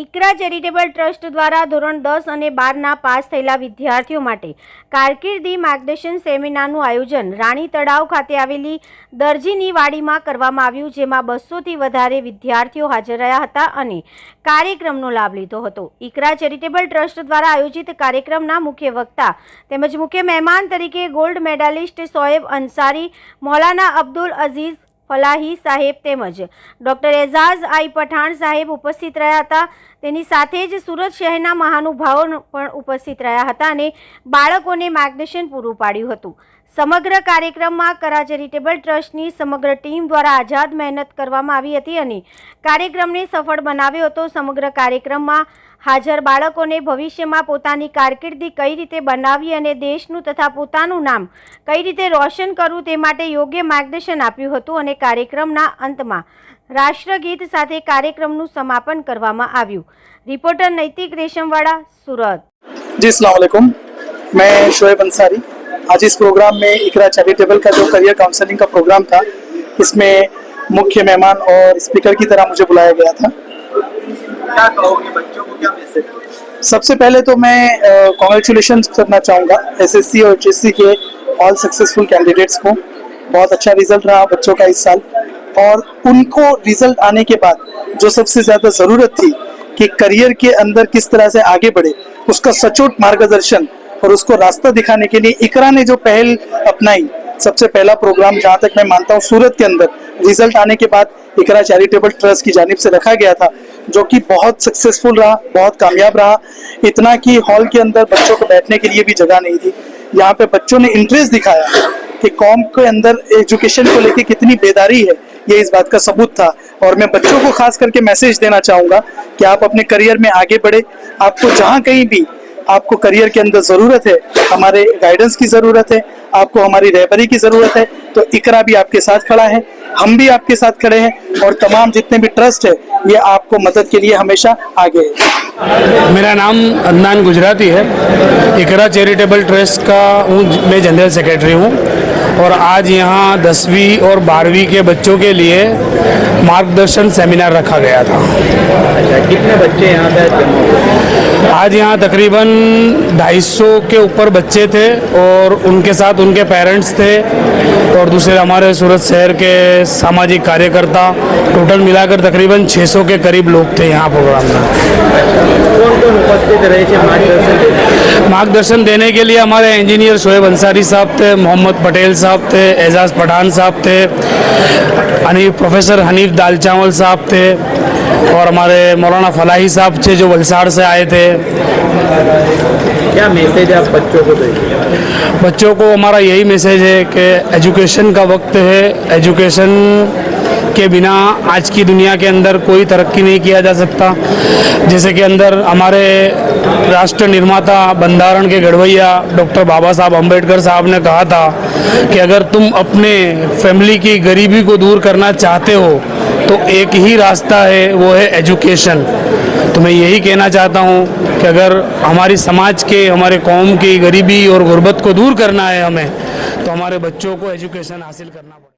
Iqra charitable trust દ્વારા ધોરણ દસ અને બારના પાસ થયેલા વિદ્યાર્થીઓ માટે કારકિર્દી માર્ગદર્શન સેમિનારનું આયોજન રાણી તળાવ ખાતે આવેલી દરજીની વાડીમાં કરવામાં આવ્યું, જેમાં બસોથી વધારે વિદ્યાર્થીઓ હાજર રહ્યા હતા અને કાર્યક્રમનો લાભ લીધો હતો. ઇકરા ચેરિટેબલ ટ્રસ્ટ દ્વારા આયોજિત કાર્યક્રમના મુખ્ય વક્તા તેમજ મુખ્ય મહેમાન તરીકે ગોલ્ડ મેડાલિસ્ટ સોએબ અંસારી, મૌલાના અબ્દુલ અઝીઝ ફલાહી સાહેબ તેમજ ડૉક્ટર એઝાઝ આઈ પઠાણ સાહેબ ઉપસ્થિત રહ્યા હતા. તેની સાથે જ સુરત શહેરના મહાનુભાવો પણ ઉપસ્થિત રહ્યા હતા અને બાળકોને માર્ગદર્શન પૂરું પાડ્યું હતું. સમગ્ર કાર્યક્રમમાં કરા ચેરિટેબલ ટ્રસ્ટની સમગ્ર ટીમ દ્વારા આઝાદ મહેનત કરવામાં આવી હતી અને કાર્યક્રમને સફળ બનાવ્યો હતો. સમગ્ર કાર્યક્રમમાં હાજર બાળકોને ભવિષ્યમાં પોતાની કારકિર્દી કઈ રીતે બનાવી અને દેશનું તથા પોતાનું નામ કઈ રીતે રોશન કરવું તે માટે યોગ્ય માર્ગદર્શન આપ્યું હતું અને કાર્યક્રમના અંતમાં રાષ્ટ્રગીત સાથે કાર્યક્રમનું સમાપન કરવામાં આવ્યું. રિપોર્ટર નૈતિક રેશમવાળા, સુરત. જી અસલામ મેં શોએબ અંસારી आज इस प्रोग्राम में इकरा चैरिटेबल का जो करियर काउंसलिंग का प्रोग्राम था इसमें मुख्य मेहमान और स्पीकर की तरह मुझे बुलाया गया था। क्या कहोगे बच्चों को क्या मैसेज सबसे पहले तो मैं कॉन्ग्रेचुलेशन uh, करना चाहूँगा एसएससी और एचएससी के ऑल सक्सेसफुल कैंडिडेट्स को। बहुत अच्छा रिज़ल्ट रहा बच्चों का इस साल। और उनको रिज़ल्ट आने के बाद जो सबसे ज़्यादा ज़रूरत थी कि करियर के अंदर किस तरह से आगे बढ़े उसका सचोट मार्गदर्शन और उसको रास्ता दिखाने के लिए इकरा ने जो पहल अपनाई, सबसे पहला प्रोग्राम जहाँ तक मैं मानता हूँ, सूरत के अंदर। रिज़ल्ट आने के बाद इकरा चैरिटेबल ट्रस्ट की जानब से रखा गया था, जो कि बहुत सक्सेसफुल रहा, बहुत कामयाब रहा। इतना कि हॉल के अंदर बच्चों को बैठने के लिए भी जगह नहीं थी। यहाँ पे बच्चों ने इंटरेस्ट दिखाया कि कॉम के अंदर एजुकेशन को लेके कितनी बेदारी है, ये इस बात का सबूत था। और मैं बच्चों को खास करके मैसेज देना चाहूँगा कि आप अपने करियर में आगे बढ़े। आपको जहाँ कहीं भी आपको करियर के अंदर ज़रूरत है, हमारे गाइडेंस की ज़रूरत है, आपको हमारी रहबरी की ज़रूरत है तो इकरा भी आपके साथ खड़ा है, हम भी आपके साथ खड़े हैं और तमाम जितने भी ट्रस्ट है, ये आपको मदद के लिए हमेशा आगे है। मेरा नाम अदनान गुजराती है। इकरा चैरिटेबल ट्रस्ट का हूँ, मैं जनरल सेक्रेटरी हूँ। और आज यहाँ दसवीं और बारहवीं के बच्चों के लिए मार्गदर्शन सेमिनार रखा गया था। अच्छा कितने बच्चे यहाँ पे आज यहाँ तकरीबन 250 के ऊपर बच्चे थे और उनके साथ उनके पेरेंट्स थे और दूसरे हमारे सूरत शहर के सामाजिक कार्यकर्ता टोटल मिलाकर तकरीबन 600 के करीब लोग थे यहाँ प्रोग्राम में। अच्छा, कौन कौन उपस्थित रहे थे मार्गदर्शन मार्गदर्शन देने के लिए हमारे इंजीनियर शोएब अंसारी साहब थे मोहम्मद पटेल साहब थे एजाज पठान साहब थे हनीफ प्रोफेसर हनीफ दाल चावल साहब थे और हमारे मौलाना फलाही साहब थे जो वलसाड़ से आए थे। क्या मैसेज आप बच्चों को देंगे? बच्चों को हमारा यही मैसेज है कि एजुकेशन का वक्त है। एजुकेशन के बिना आज की दुनिया के अंदर कोई तरक्की नहीं किया जा सकता। जैसे कि अंदर हमारे राष्ट्र निर्माता बंधारण के गढ़वैया डॉक्टर बाबा साहब अंबेडकर साहब ने कहा था कि अगर तुम अपने फैमिली की गरीबी को दूर करना चाहते हो तो एक ही रास्ता है, वो है एजुकेशन। तो मैं यही कहना चाहता हूँ कि अगर हमारी समाज के, हमारे कौम की गरीबी और गुर्बत को दूर करना है हमें तो हमारे बच्चों को एजुकेशन हासिल करना